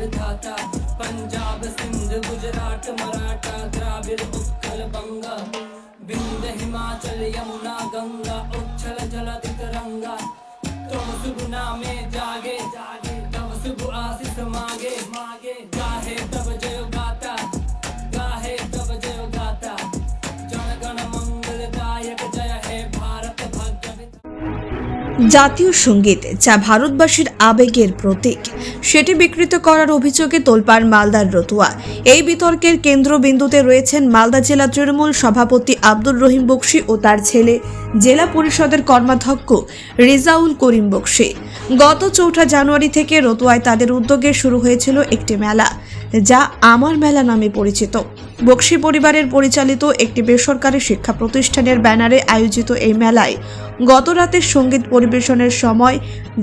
कर पंजाब, सिंध, गुजरात, मराठा, द्राविड़, उत्कल बंगा, बिंद, हिमाचल, यमुना, गंगा, उच्छल जलधिक रंगा तो सुगुना में जा জাতীয় সংগীত যা ভারতবাসীর আবেগের প্রতীক। সেটি বিকৃত করার অভিযোগে তোলপাড় মালদার রতুয়া। এই বিতর্কের কেন্দ্রবিন্দুতে রয়েছেন মালদা জেলা তৃণমূল সভাপতি আব্দুর রহিম বক্সি ও তার ছেলে জেলা পরিষদের কর্মাধ্যক্ষ রেজাউল করিম বক্সি। গত চৌঠা জানুয়ারি থেকে রতুয়ায় তাদের উদ্যোগে শুরু হয়েছিল একটি মেলা। যা আমার মেলা নামে পরিচিত। বক্সি পরিবারের পরিচালিত একটি বেসরকারি শিক্ষা প্রতিষ্ঠানের ব্যানারে আয়োজিত এই মেলায় গত রাতে সংগীত পরিবেশনের সময়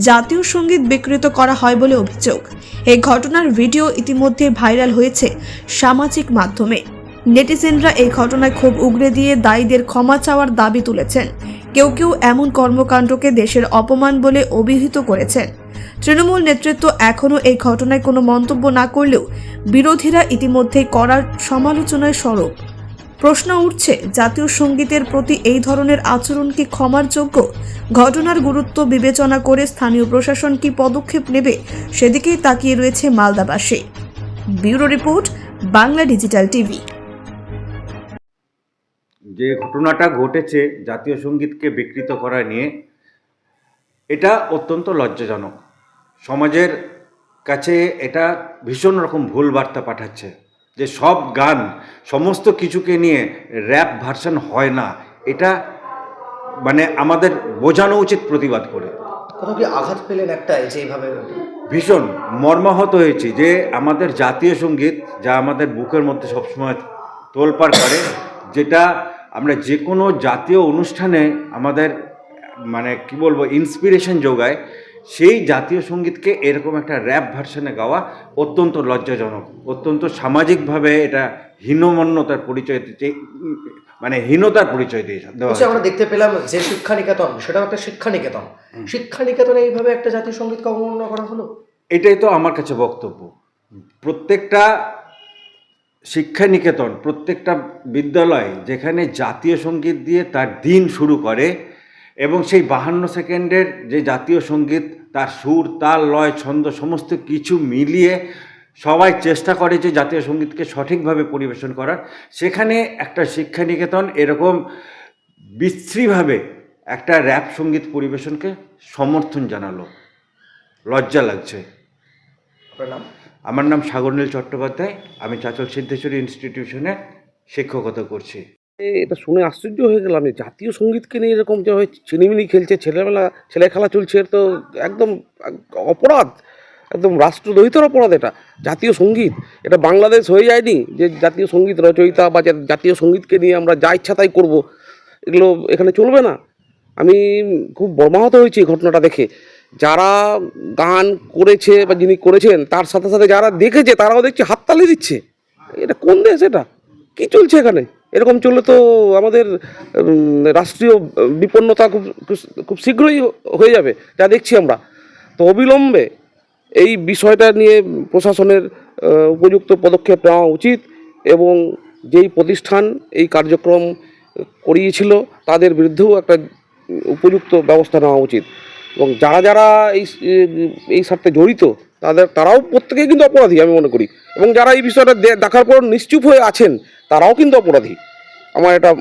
জাতীয় সংগীত বিকৃত করা হয় বলে অভিযোগ। এই ঘটনার ভিডিও ইতিমধ্যে ভাইরাল হয়েছে সামাজিক মাধ্যমে। নেটিজেনরা এই ঘটনায় ক্ষোভ উগরে দিয়ে দায়ীদের ক্ষমা চাওয়ার দাবি তুলেছেন। কেউ কেউ এমন কর্মকাণ্ডকে দেশের অপমান বলে অভিহিত করেছেন। তৃণমূল নেতৃত্ব এখনও এই ঘটনায় কোনো মন্তব্য না করলেও বিরোধীরা ইতিমধ্যে করার সমালোচনায় স্বরূপ প্রশ্ন উঠছে, জাতীয় সঙ্গীতের প্রতি এই ধরনের আচরণ কি ক্ষমার যোগ্য? ঘটনার গুরুত্ব বিবেচনা করে স্থানীয় প্রশাসন কি পদক্ষেপ নেবে সেদিকেই তাকিয়ে রয়েছে মালদাবাসী। Bureau report, Bangla digital TV. যে ঘটনাটা ঘটেছে জাতীয় সঙ্গীতকে বিকৃত করা নিয়ে, এটা অত্যন্ত লজ্জাজনক। সমাজের কাছে এটা ভীষণ রকম ভুল বার্তা পাঠাচ্ছে যে সব গান সমস্ত কিছুকে নিয়ে র্যাপ ভার্সন হয় না। এটা মানে আমাদের বোঝানো উচিত প্রতিবাদ করে। কোথাও কি আঘাত পেলেন একটাই যে এইভাবে? ভীষণ মর্মাহত হয়েছি যে আমাদের জাতীয় সংগীত যা আমাদের বুকের মধ্যে সবসময় তোলপাড় করে যেটা আমরা যে কোনো জাতীয় অনুষ্ঠানে আমাদের মানে কি বলব ইন্সপিরেশন যোগায় সেই জাতীয় সঙ্গীতকে এরকম একটা র্যাপ ভার্সনে গাওয়া অত্যন্ত লজ্জাজনক অত্যন্ত সামাজিকভাবে এটা হীনমন্যতার পরিচয় দিচ্ছে মানে হীনতার পরিচয় দিয়ে দেওয়া বলছি হয়েছে। আমরা দেখতে পেলাম যে শিক্ষা নিকেতন সেটাও একটা শিক্ষা নিকেতন শিক্ষা নিকেতনে এইভাবে একটা জাতীয় সঙ্গীতকে অবমাননা করা হলো? এটাই তো আমার কাছে বক্তব্য। প্রত্যেকটা শিক্ষা নিকেতন প্রত্যেকটা বিদ্যালয় যেখানে জাতীয় সংগীত দিয়ে তার দিন শুরু করে এবং সেই বাহান্ন সেকেন্ডের যে জাতীয় সংগীত তার সুর তাল লয় ছন্দ সমস্ত কিছু মিলিয়ে সবাই চেষ্টা করে যে জাতীয় সঙ্গীতকে সঠিকভাবে পরিবেশন করার। সেখানে একটা শিক্ষা নিকেতন এরকম বিশ্রীভাবে একটা র্যাপ সংগীত পরিবেশনকে সমর্থন জানালো। লজ্জা লাগছে। আমার নাম সাগরনীল চট্টোপাধ্যায়। আমি চাচল সিদ্ধেশ্বরী ইনস্টিটিউশনে শিক্ষকতা করছি। এটা শুনে আশ্চর্য হয়ে গেলাম জাতীয় সঙ্গীতকে নিয়ে এরকম যে হয় চিনিমিনি খেলছে, ছেলেবেলা, ছেলে খেলা চলছে তো একদম, অপরাধ, একদম রাষ্ট্রদ্রোহিতার অপরাধ এটা, জাতীয় সংগীত। এটা বাংলাদেশ হয়ে যায়নি যে জাতীয় সংগীত রচয়িতা বা জাতীয় সঙ্গীতকে নিয়ে আমরা যা ইচ্ছা তাই করব, এগুলো এখানে চলবে না। আমি খুব মর্মাহত হয়েছি ঘটনাটা দেখে। যারা গান করেছে বা যিনি করেছেন, তার সাথে সাথে যারা দেখেছে, তারাও দেখছি, হাততালি দিচ্ছে। এটা কোন দেশ এটা? কি চলছে এখানে? এরকম চললে তো আমাদের রাষ্ট্রীয় বিপন্নতা খুব, খুব- শীঘ্রই হয়ে যাবে, যা দেখছি আমরা। তো অবিলম্বে এই বিষয়টা নিয়ে প্রশাসনের উপযুক্ত পদক্ষেপ নেওয়া উচিত এবং যেই প্রতিষ্ঠান এই কার্যক্রম করিয়েছিল তাদের বিরুদ্ধেও একটা উপযুক্ত ব্যবস্থা নেওয়া উচিত। এবং যারা যারা এই এই সাথে জড়িত তাদের তারাও প্রত্যেকেই কিন্তু অপরাধী আমি মনে করি। এবং যারা এই বিষয়টা দেখার পর নিশ্চুপ হয়ে আছেন তারাও কিন্তু অপরাধী। আমার এটা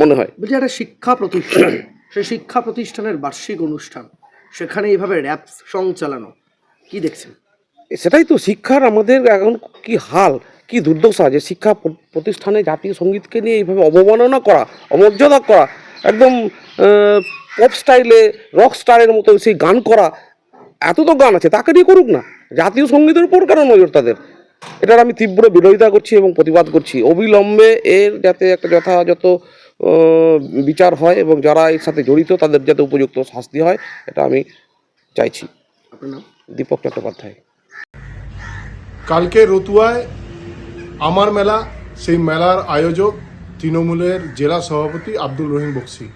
মনে হয়। বলছি একটা শিক্ষা প্রতিষ্ঠান সেই শিক্ষা প্রতিষ্ঠানের বার্ষিক অনুষ্ঠান সেখানে এইভাবে র্যাপ সং চালানো কি দেখছেন? সেটাই তো শিক্ষার আমাদের এখন কি হাল কি দুর্দশা যে শিক্ষা প্রতিষ্ঠানে জাতীয় সঙ্গীতকে নিয়ে এইভাবে অবমাননা করা অমর্যাদা করা একদম পপ স্টাইলে রক স্টারের মতো সেই গান করা এত তো গান আছে তাকে নিয়ে করুক না। জাতীয় সঙ্গীতের উপর কেন নজর তাদের? এটার আমি তীব্র বিরোধিতা করছি এবং প্রতিবাদ করছি। অবিলম্বে এর যাতে একটা যথাযথ বিচার হয় এবং যারা এর সাথে জড়িত তাদের যাতে উপযুক্ত শাস্তি হয় এটা আমি চাইছি। দীপক চট্টোপাধ্যায়। কালকে রতুয়ায় আমার মেলা সেই মেলার আয়োজক তৃণমূলের জেলা সভাপতি আব্দুল রহিম বক্সি।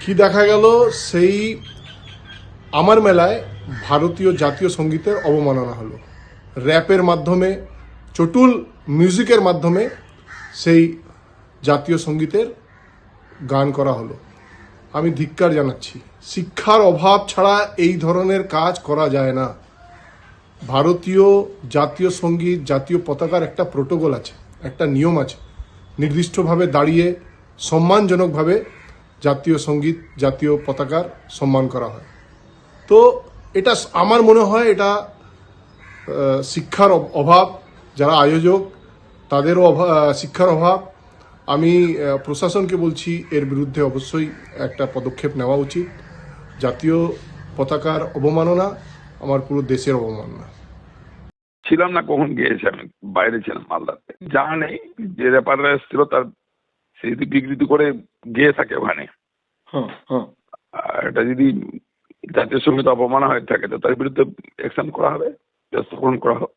কি দেখা গেল সেই আমার মেলায় ভারতীয় জাতীয় সঙ্গীতের অবমাননা হলো। র্যাপের মাধ্যমে, চটুল মিউজিকের মাধ্যমে সেই জাতীয় সঙ্গীতের গান করা হলো। আমি ধিক্কার জানাচ্ছি, শিক্ষার অভাব ছাড়া এই ধরনের কাজ করা যায় না। ভারতীয় জাতীয় সংগীত, জাতীয় পতাকার একটা প্রোটোকল আছে, একটা নিয়ম আছে। নির্দিষ্টভাবে দাঁড়িয়ে সম্মানজনকভাবে জাতীয় সংগীত, জাতীয় পতাকার সম্মান করা হয়। তো এটা আমার মনে হয় এটা শিক্ষার অভাব যারা আয়োজক তাদেরও অভাব শিক্ষার অভাব। আমি প্রশাসনকে বলছি এর বিরুদ্ধে অবশ্যই একটা পদক্ষেপ নেওয়া উচিত। জাতীয় পতাকার অবমাননা আমার পুরো দেশের অবমাননা। ছিলাম না কখন গিয়েছি আমি বাইরে ছিলাম মালদাতে। জানা নেই যে র্যাপাররা এসেছিল তার সে যদি বিকৃতি করে গিয়ে থাকে ওখানে। হুম হুম এটা যদি জাতীয় সংগীত অপমানা হয়ে থাকে তো তার বিরুদ্ধে অ্যাকশন করা হবে, ব্যবস্থা গ্রহণ করা হোক।